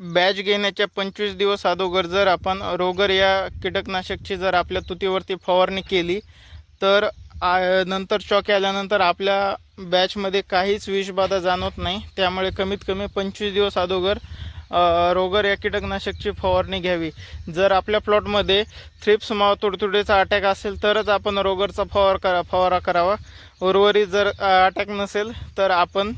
Batch घेण्याच्या पंचवीस दिवस अगोदर जर आपण रोगर या कीटकनाशकची जर आपल्या तुतीवरती फवारणी केली तर आ- नंतर चॉक आल्यानंतर आपल्या बॅचमध्ये काहीच विषबाधा जाणवत नाही. त्यामुळे कमीत कमी पंचवीस दिवस अगोदर रोगर या कीटकनाशकची फवारणी घ्यावी. जर आपल्या प्लॉटमध्ये थ्रिप्स माव तुडतुडेचा अटॅक असेल तरच आपण रोगरचा फवार करा फवारा करावा. उर्वरित जर अटॅक नसेल तर आपण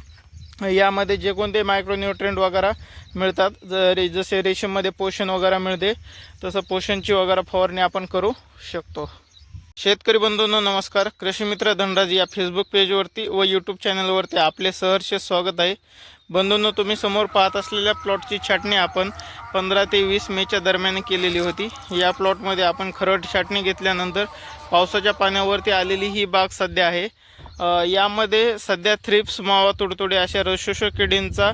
यामध्ये जे कोणते मायक्रोन्युट्रिएंट वगैरे मिळतात जरी जसे रेशीममध्ये पोषण वगैरे मिळते तसं पोषणची वगैरे फवारणी आपण करू शकतो. शेतकरी बंधूंनो नमस्कार. कृषी मित्र धनराज या फेसबुक पेजवरती व यूट्यूब चॅनलवरती आपले सहर्ष स्वागत आहे. बंधूंनो तुम्ही समोर पाहत असलेल्या प्लॉटची छाटणी आपण पंधरा ते वीस मेच्या दरम्यान केलेली होती. या प्लॉटमध्ये आपण खरड छाटणी घेतल्यानंतर पावसाच्या पाण्यावरती आलेली ही बाग सध्या आहे. यामध्ये सध्या थ्रिप्स मावा तुडतुडे अशा रशोष किडींचा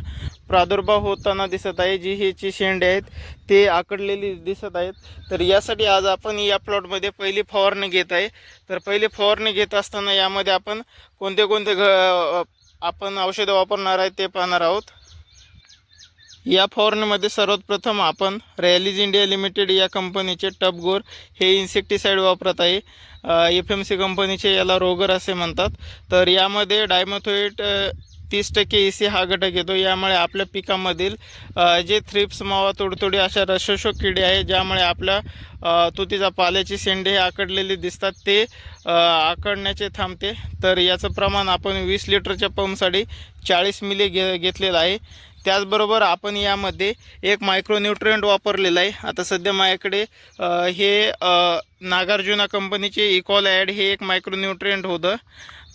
प्रादुर्भाव होताना दिसत आहे. जी ह्याची शेंडे आहेत ते आकडलेली दिसत आहेत. तर यासाठी आज आपण या प्लॉटमध्ये पहिली फवारणी घेत आहे. तर पहिली फवारणी घेत असताना यामध्ये आपण कोणते कोणते घ आपण औषधं वापरणार आहे ते पाहणार आहोत. या फवारणीमध्ये सर्वात प्रथम आपण रॅलीज इंडिया लिमिटेड या कंपनीचे टपगोर हे इन्सेक्टिसाईड वापरत आहे. एफ एम सी कंपनीचे याला रोगर असे म्हणतात. तर यामध्ये डायमोथोएट तीस टक्के ए सी हा घटक येतो. यामुळे आपल्या पिकामधील जे थ्रिप्स मावा तोडतोडी अशा रशोषक किडे आहे ज्यामुळे आपल्या तुतीचा पाल्याची शेंडे हे आकडलेले दिसतात. ते आकडण्याचे थांबते. तर याचं प्रमाण आपण वीस लिटरच्या पंपसाठी चाळीस मिली घे घेतलेलं आहे. त्याचबरोबर आपण यामध्ये एक मायक्रोन्युट्रिएंट वापरलेला आहे. आता सध्या माझ्याकडे हे नागार्जुना कंपनीचे इकॉल ॲड हे एक मायक्रोन्युट्रिएंट होतं.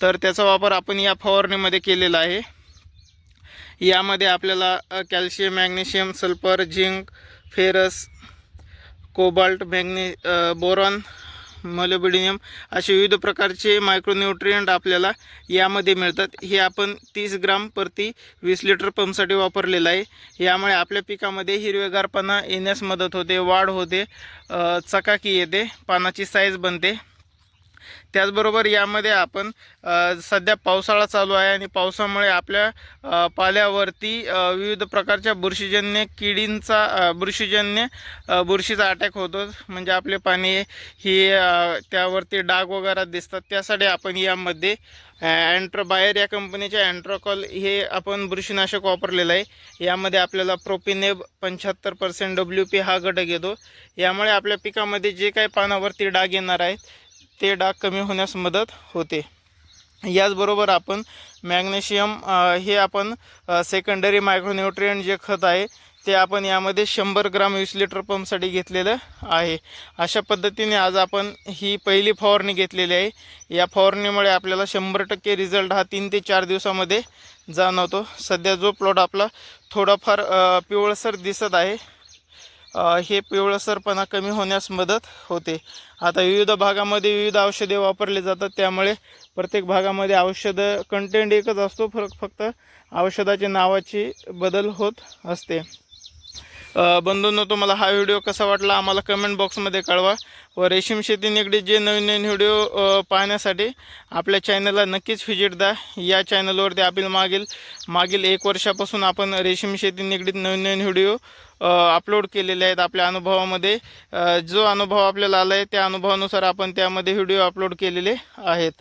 तर त्याचा वापर आपण या फवारणीमध्ये केलेला आहे. यामध्ये आपल्याला calcium magnesium sulphur zinc ferrous cobalt मॅग्ने boron molybdenum असे विविध प्रकारचे मायक्रोन्युट्रियंट आपल्याला यामध्ये मिळतात. हे आपण तीस ग्राम प्रति वीस लिटर पंपसाठी वापरलेलं आहे. यामुळे आपल्या पिकामध्ये हिरवेगारपणा येण्यास मदत होते वाढ होते चकाकी येते पानाची साईज बनते. त्याचबरोबर यामध्ये आपण सध्या पावसाळा चालू आहे आणि पावसामुळे आपल्या पाल्यावरती विविध प्रकारच्या बुरशीजन्य किडींचा बुरशीजन्य बुरशीचा अटॅक होतो. म्हणजे आपले पाणी ही त्यावरती डाग वगैरे दिसतात. त्यासाठी आपण यामध्ये अँट्रो बायर या कंपनीचे अँट्रोकॉल हे आपण बुरशीनाशक वापरलेलं आहे. यामध्ये आपल्याला प्रोपिनेब पंच्याहत्तर पर्सेंट डब्ल्यू पी हा घटक येतो. यामुळे आपल्या पिकामध्ये जे काही पानावरती डाग येणार आहेत ते डाग कमी होण्यास मदत होते. याचबरोबर आपण मॅग्नेशियम हे आपण सेकंडरी मायक्रोन्युट्रियंट जे खत आहे ते आपण यामध्ये शंभर ग्राम वीस लिटर पंपसाठी घेतलेलं आहे. अशा पद्धतीने आज आपण ही पहिली फवारणी घेतलेली आहे. या फवारणीमुळे आपल्याला शंभर टक्के रिझल्ट हा तीन ते चार दिवसामध्ये जाणवतो. सध्या जो प्लॉट आपला थोडाफार पिवळसर दिसत आहे हे पिवळसरपणा कमी होण्यास मदत होते. आता विविध भागामध्ये विविध औषधे वापरले जातात. त्यामुळे प्रत्येक भागामध्ये औषधं कंटेंट एकच असतो. फरक फक्त औषधाच्या नावाची बदल होत असते. बंधूंनो तुम्हाला हा व्हिडिओ कसा वाटला आम्हाला कमेंट बॉक्समध्ये कळवा. व रेशीम शेती निगडीत जे नवीन नवीन व्हिडिओ पाहण्यासाठी आपल्या चॅनलला नक्कीच व्हिजिट द्या. या चॅनलवरती आपल्या मागील मागील एक वर्षापासून आपण रेशीम शेती निगडीत नवीन नवीन व्हिडिओ अपलोड केलेले आहेत आपल्या अनुभवामध्ये. जो अनुभव आपल्याला आला आहे त्या अनुभवानुसार आपण त्यामध्ये व्हिडिओ अपलोड केलेले आहेत.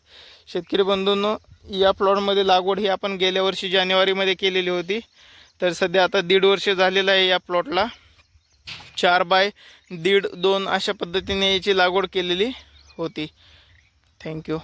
शेतकरी बंधूंनो या प्लॉटमध्ये लागवड ही आपण गेल्या वर्षी जानेवारीमध्ये केलेली होती. तर सध्या आता दीड वर्ष झालेलं आहे या प्लॉटला चार बाय दीड दोन अशा पद्धतीने याची लागवड केलेली होती. थँक्यू